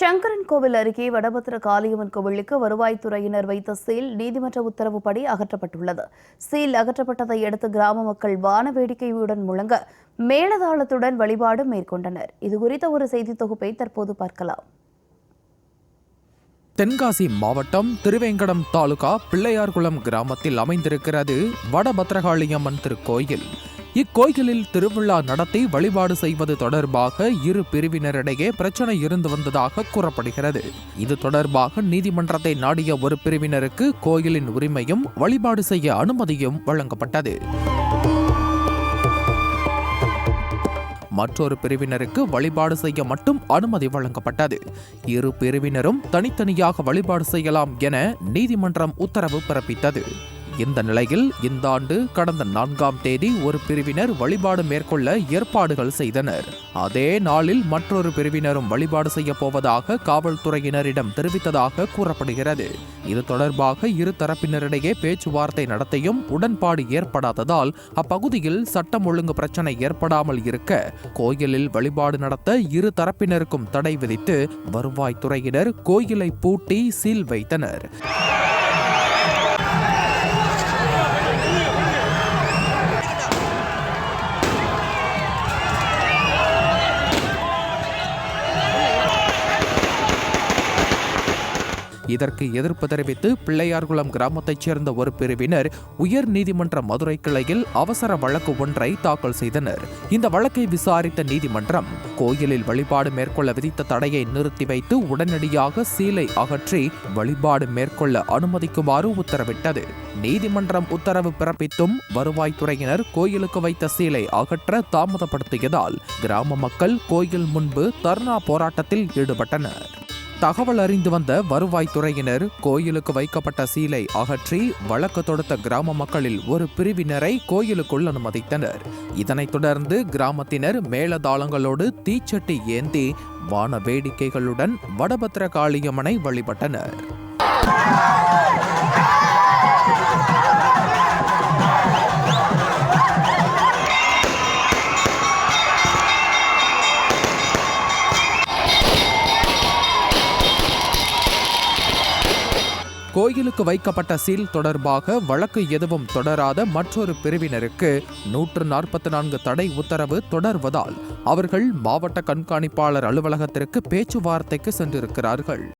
சங்கரன் கோவில் அருகே வடபத்திர காளியம்மன் கோவிலுக்கு வருவாய்த்துறையினர் வைத்த சீல் நீதிமன்ற உத்தரவுப்படி அகற்றப்பட்டுள்ளது. சீல் அகற்றப்பட்டதை அடுத்து கிராம மக்கள் வான வேடிக்கையுடன் முழங்க மேலதாளத்துடன் வழிபாடு மேற்கொண்டனர். இதுகுறித்த ஒரு செய்தி தொகுப்பை தற்போது பார்க்கலாம். தென்காசி மாவட்டம் திருவேங்கடம் தாலுகா பிள்ளையார்குளம் கிராமத்தில் அமைந்திருக்கிறது வடபத்ரகாளியம்மன் திருக்கோயில். இக்கோயிலில் திருவிழா நடத்தி வழிபாடு செய்வது தொடர்பாக இரு பிரிவினரிடையே பிரச்சனை இருந்து வந்ததாக கூறப்படுகிறது. இது தொடர்பாக நீதிமன்றத்தை நாடிய ஒரு பிரிவினருக்கு கோயிலின் உரிமையும் வழிபாடு செய்ய அனுமதியும் வழங்கப்பட்டது. மற்றொரு பிரிவினருக்கு வழிபாடு செய்ய மட்டும் அனுமதி வழங்கப்பட்டது. இரு பிரிவினரும் தனித்தனியாக வழிபாடு செய்யலாம் என நீதிமன்றம் உத்தரவு பிறப்பித்தது. இந்த நிலையில் இந்த ஆண்டு கடந்த நான்காம் தேதி ஒரு பிரிவினர் வழிபாடு மேற்கொள்ள ஏற்பாடுகள் செய்தனர். அதே நாளில் மற்றொரு பிரிவினரும் வழிபாடு செய்ய போவதாக காவல்துறையினரிடம் தெரிவித்ததாக கூறப்படுகிறது. இது தொடர்பாக இரு தரப்பினரிடையே பேச்சுவார்த்தை நடத்தியும் உடன்பாடு ஏற்படாததால் அப்பகுதியில் சட்டம் ஒழுங்கு பிரச்சனை ஏற்படாமல் இருக்க கோயிலில் வழிபாடு நடத்த இரு தரப்பினருக்கும் தடை விதித்து வருவாய்த்துறையினர் கோயிலை பூட்டி சீல் வைத்தனர். இதற்கு எதிர்ப்பு தெரிவித்து பிள்ளையார்குளம் கிராமத்தைச் சேர்ந்த ஒரு பிரிவினர் உயர் நீதிமன்ற மதுரை கிளையில் அவசர வழக்கு ஒன்றை தாக்கல் செய்தனர். இந்த வழக்கை விசாரித்த நீதிமன்றம் கோயிலில் வழிபாடு மேற்கொள்ள விதித்த தடையை நிறுத்தி வைத்து உடனடியாக சீலை அகற்றி வழிபாடு மேற்கொள்ள அனுமதிக்குமாறு உத்தரவிட்டது. நீதிமன்றம் உத்தரவு பிறப்பித்தும் வருவாய்த்துறையினர் கோயிலுக்கு வைத்த சீலை அகற்ற தாமதப்படுத்தியதால் கிராம மக்கள் கோயில் முன்பு தர்ணா போராட்டத்தில் ஈடுபட்டனர். தகவல் அறிந்து வந்த வருவாய்த்துறையினர் கோயிலுக்கு வைக்கப்பட்ட சீலை அகற்றி வழக்கு தொடுத்த கிராம மக்களில் ஒரு பிரிவினரை கோயிலுக்குள் அனுமதித்தனர். இதனைத் தொடர்ந்து கிராமத்தினர் மேளதாளங்களோடு தீச்சட்டி ஏந்தி வான வேடிக்கைகளுடன் வடபத்திர காளியம்மனை வழிபட்டனர். கோயிலுக்கு வைக்கப்பட்ட சீல் தொடர்பாக வழக்கு எதுவும் தொடராத மற்றொரு பிரிவினருக்கு நூற்று நாற்பத்தி நான்கு தடை உத்தரவு தொடர்வதால் அவர்கள் மாவட்ட கண்காணிப்பாளர் அலுவலகத்திற்கு பேச்சுவார்த்தைக்கு சென்றிருக்கிறார்கள்.